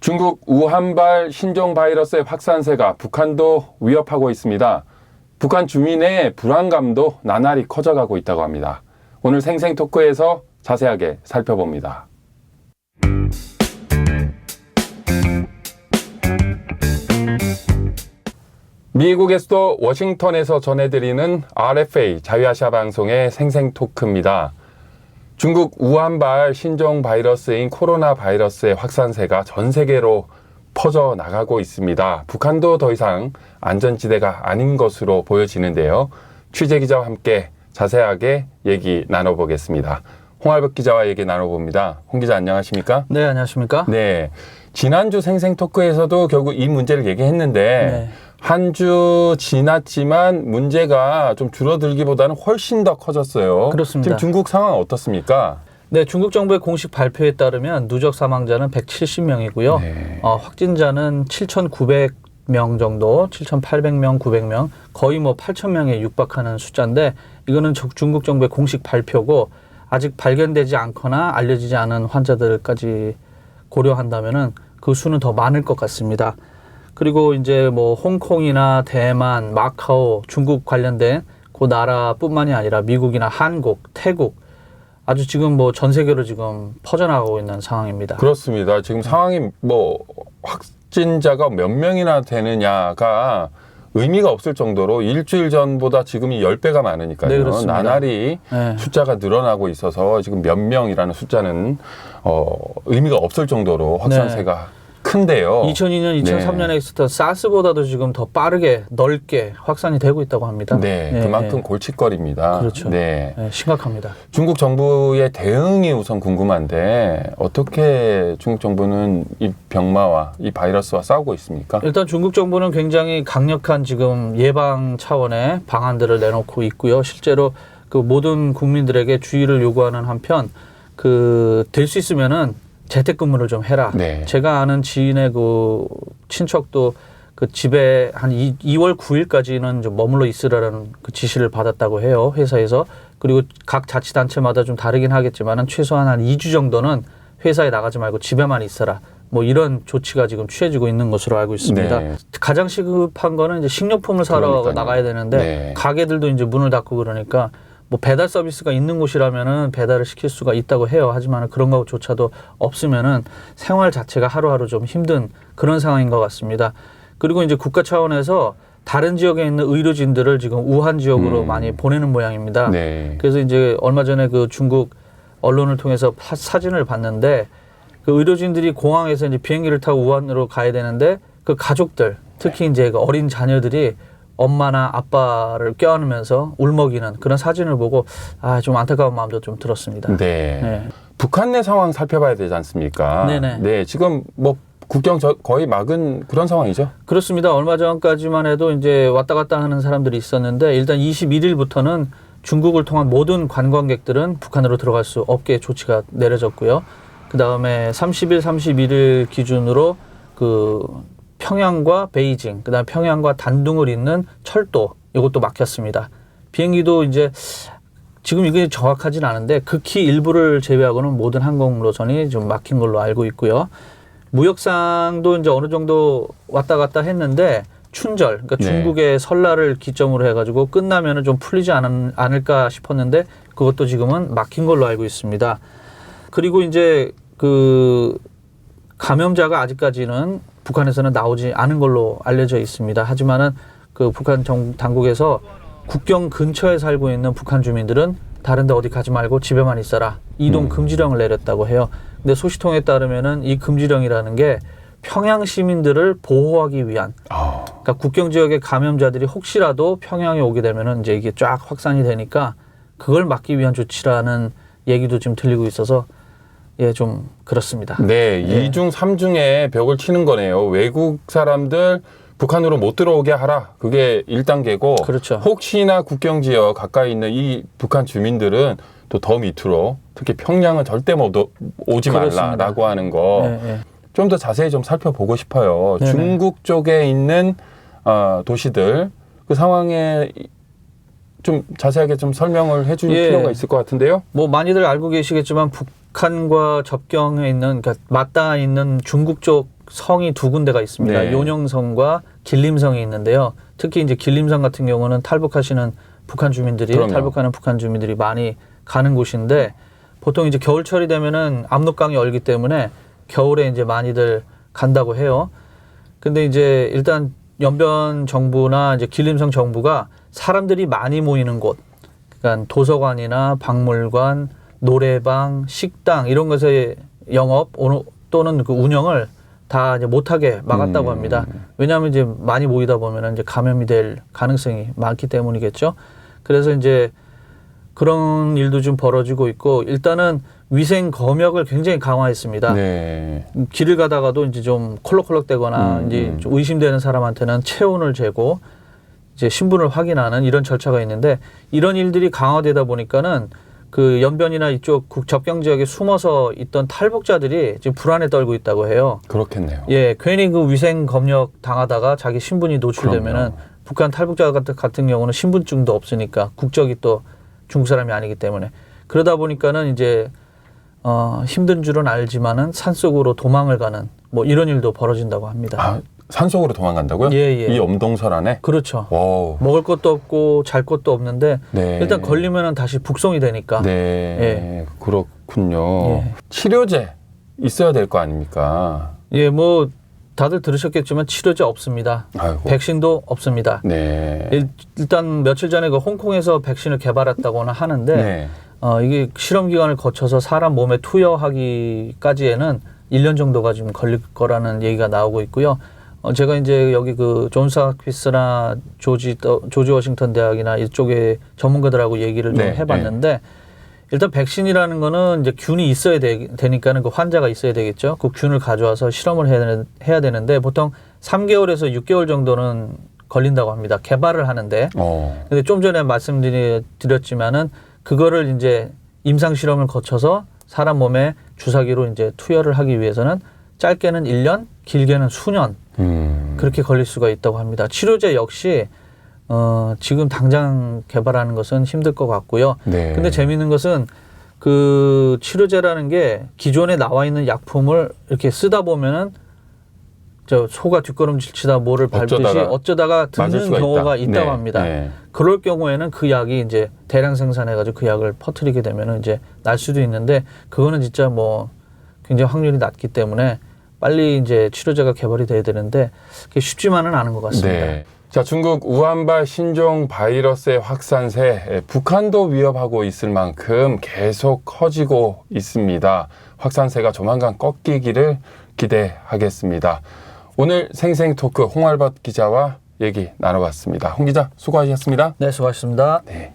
중국 우한발 신종 바이러스의 확산세가 북한도 위협하고 있습니다. 북한 주민의 불안감도 나날이 커져가고 있다고 합니다. 오늘 생생 토크에서 자세하게 살펴봅니다. 미국의 수도 워싱턴에서 전해드리는 RFA 자유아시아 방송의 생생 토크입니다. 중국 우한발 신종 바이러스인 코로나 바이러스의 확산세가 전 세계로 퍼져 나가고 있습니다. 북한도 더 이상 안전지대가 아닌 것으로 보여지는데요. 취재 기자와 함께 자세하게 얘기 나눠보겠습니다. 홍알벽 기자와 얘기 나눠봅니다. 홍 기자 안녕하십니까? 네, 안녕하십니까? 네. 지난주 생생 토크에서도 결국 이 문제를 얘기했는데 네. 한 주 지났지만 문제가 좀 줄어들기보다는 훨씬 더 커졌어요. 그렇습니다. 지금 중국 상황 어떻습니까? 네, 중국 정부의 공식 발표에 따르면 누적 사망자는 170명이고요. 네. 어, 확진자는 7,900명 정도, 7,800명, 900명, 거의 뭐 8,000명에 육박하는 숫자인데 이거는 저- 중국 정부의 공식 발표고 아직 발견되지 않거나 알려지지 않은 환자들까지 고려한다면은 그 수는 더 많을 것 같습니다. 그리고 이제 뭐 홍콩이나 대만, 마카오, 중국 관련된 그 나라뿐만이 아니라 미국이나 한국, 태국 아주 지금 뭐 전 세계로 지금 퍼져나가고 있는 상황입니다. 그렇습니다. 지금 상황이 뭐 확진자가 몇 명이나 되느냐가 의미가 없을 정도로 일주일 전보다 지금이 10배가 많으니까요. 네, 그렇습니다. 나날이 네. 숫자가 늘어나고 있어서 지금 몇 명이라는 숫자는 어, 의미가 없을 정도로 확산세가 큰데요. 2002년, 2003년에 있었던 사스보다도 지금 더 빠르게 넓게 확산이 되고 있다고 합니다. 네, 네, 그만큼 네. 골칫거리입니다. 그렇죠. 네. 네, 심각합니다. 중국 정부의 대응이 우선 궁금한데 어떻게 중국 정부는 이 병마와 이 바이러스와 싸우고 있습니까? 일단 중국 정부는 굉장히 강력한 지금 예방 차원의 방안들을 내놓고 있고요. 실제로 그 모든 국민들에게 주의를 요구하는 한편 그 될 수 있으면은 재택근무를 좀 해라. 네. 제가 아는 지인의 그 친척도 그 집에 한 이, 2월 9일까지는 좀 머물러 있으라는 그 지시를 받았다고 해요 회사에서 그리고 각 자치단체마다 좀 다르긴 하겠지만은 최소한 한 2주 정도는 회사에 나가지 말고 집에만 있어라 뭐 이런 조치가 지금 취해지고 있는 것으로 알고 있습니다. 네. 가장 시급한 거는 이제 식료품을 사러 그러니까요. 나가야 되는데 네. 가게들도 이제 문을 닫고 그러니까 뭐 배달 서비스가 있는 곳이라면은 배달을 시킬 수가 있다고 해요. 하지만 그런 것조차도 없으면은 생활 자체가 하루하루 좀 힘든 그런 상황인 것 같습니다. 그리고 이제 국가 차원에서 다른 지역에 있는 의료진들을 지금 우한 지역으로 음. 많이 보내는 모양입니다. 네. 그래서 이제 얼마 전에 그 중국 언론을 통해서 파- 사진을 봤는데 그 의료진들이 공항에서 이제 비행기를 타고 우한으로 가야 되는데 그 가족들 특히 이제 그 어린 자녀들이 엄마나 아빠를 껴안으면서 울먹이는 그런 사진을 보고 아 좀 안타까운 마음도 좀 들었습니다. 네. 네. 북한 내 상황 살펴봐야 되지 않습니까? 네네. 네, 지금 뭐 국경 저, 거의 막은 그런 상황이죠. 그렇습니다. 얼마 전까지만 해도 이제 왔다 갔다 하는 사람들이 있었는데 일단 21일부터는 중국을 통한 모든 관광객들은 북한으로 들어갈 수 없게 조치가 내려졌고요. 그 다음에 30일, 31일 기준으로 그 평양과 베이징, 그 다음에 평양과 단둥을 잇는 철도 이것도 막혔습니다. 비행기도 이제 지금 이게 정확하진 않은데 극히 일부를 제외하고는 모든 항공로선이 좀 막힌 걸로 알고 있고요. 무역상도 이제 어느 정도 왔다 갔다 했는데 춘절, 그러니까 네. 중국의 설날을 기점으로 해가지고 끝나면은 좀 풀리지 않, 않을까 싶었는데 그것도 지금은 막힌 걸로 알고 있습니다. 그리고 이제 그 감염자가 아직까지는 북한에서는 나오지 않은 걸로 알려져 있습니다. 하지만은 그 북한 정 당국에서 국경 근처에 살고 있는 북한 주민들은 다른 데 어디 가지 말고 집에만 있어라 이동 음. 금지령을 내렸다고 해요. 근데 소식통에 따르면은 이 금지령이라는 게 평양 시민들을 보호하기 위한 아, 그러니까 국경 지역의 감염자들이 혹시라도 평양에 오게 되면은 이제 이게 쫙 확산이 되니까 그걸 막기 위한 조치라는 얘기도 지금 들리고 있어서 예 좀 그렇습니다. 네, 예. 이중삼중에 벽을 치는 거네요. 외국 사람들 북한으로 못 들어오게 하라. 그게 1단계고 그렇죠. 혹시나 국경 지역 가까이 있는 이 북한 주민들은 또 더 밑으로 특히 평양은 절대 못 오- 오지 그렇습니다. 말라라고 하는 거. 예, 예. 좀더 자세히 좀 살펴보고 싶어요. 네네. 중국 쪽에 있는 어, 도시들 그 상황에 좀 자세하게 좀 설명을 해줄 예. 필요가 있을 것 같은데요. 뭐 많이들 알고 계시겠지만 북 한과 접경에 있는 그러니까 맞닿아 있는 중국 쪽 성이 두 군데가 있습니다. 네. 요령성과 길림성이 있는데요. 특히 이제 길림성 같은 경우는 탈북하시는 북한 주민들이 그럼요. 탈북하는 북한 주민들이 많이 가는 곳인데 보통 이제 겨울철이 되면은 압록강이 얼기 때문에 겨울에 이제 많이들 간다고 해요. 근데 이제 일단 연변 정부나 이제 길림성 정부가 사람들이 많이 모이는 곳, 그러니까 도서관이나 박물관, 노래방, 식당 이런 것의 영업 또는 그 운영을 다 이제 못하게 막았다고 음. 합니다. 왜냐하면 이제 많이 모이다 보면은 이제 감염이 될 가능성이 많기 때문이겠죠. 그래서 이제 그런 일도 좀 벌어지고 있고 일단은 위생 검역을 굉장히 강화했습니다. 네. 길을 가다가도 이제 좀 콜록콜록대거나 음, 이제 음. 좀 의심되는 사람한테는 체온을 재고 이제 신분을 확인하는 이런 절차가 있는데 이런 일들이 강화되다 보니까는 그 연변이나 이쪽 국 접경 지역에 숨어서 있던 탈북자들이 지금 불안에 떨고 있다고 해요. 그렇겠네요. 예, 괜히 그 위생 검역 당하다가 자기 신분이 노출되면은 그럼요. 북한 탈북자 같은, 같은 경우는 신분증도 없으니까 국적이 또 중국 사람이 아니기 때문에 그러다 보니까는 이제 어, 힘든 줄은 알지만은 산속으로 도망을 가는 뭐 이런 일도 벌어진다고 합니다. 아, 산속으로 도망간다고요? 예, 예. 이 엄동설 안에? 그렇죠. 와우. 먹을 것도 없고 잘 것도 없는데 네. 일단 걸리면은 다시 북송이 되니까. 네. 그렇군요. 예. 치료제 있어야 될 거 아닙니까? 예, 뭐 다들 들으셨겠지만 치료제 없습니다. 아이고. 백신도 없습니다. 네. 일, 일단 며칠 전에 그 홍콩에서 백신을 개발했다고는 하는데 네. 어, 이게 실험 기간을 거쳐서 사람 몸에 투여하기까지에는 1년 정도가 지금 걸릴 거라는 얘기가 나오고 있고요. 어, 제가 이제 여기 그 존스 핫키스나 조지 더- 조지 워싱턴 대학이나 이쪽에 전문가들하고 얘기를 좀 네, 해봤는데 일단 백신이라는 거는 이제 균이 있어야 되, 되니까는 그 환자가 있어야 되겠죠. 그 균을 가져와서 실험을 해야, 되는- 해야 되는데 보통 3개월에서 6개월 정도는 걸린다고 합니다. 개발을 하는데 어. 근데 좀 전에 말씀드렸지만은 그거를 이제 임상 실험을 거쳐서 사람 몸에 주사기로 이제 투여를 하기 위해서는 짧게는 1년, 길게는 수년 음. 그렇게 걸릴 수가 있다고 합니다. 치료제 역시 어 지금 당장 개발하는 것은 힘들 것 같고요. 네. 근데 재미있는 것은 그 치료제라는 게 기존에 나와 있는 약품을 이렇게 쓰다 보면은 저 소가 뒷걸음질 치다 뭐를 밟듯이 어쩌다가 어쩌다가 듣는 경우가 있다. 있다고 네, 합니다. 네. 그럴 경우에는 그 약이 이제 대량 생산해 가지고 그 약을 퍼뜨리게 되면은 이제 날 수도 있는데 그거는 진짜 뭐 굉장히 확률이 낮기 때문에 빨리 이제 치료제가 개발이 돼야 되는데 그게 쉽지만은 않은 것 같습니다. 네. 자, 중국 우한발 신종 바이러스의 확산세, 예, 북한도 위협하고 있을 만큼 계속 커지고 있습니다. 확산세가 조만간 꺾이기를 기대하겠습니다. 오늘 생생 토크 홍알밭 기자와 얘기 나눠봤습니다. 홍 기자 수고하셨습니다. 네, 수고하셨습니다. 네.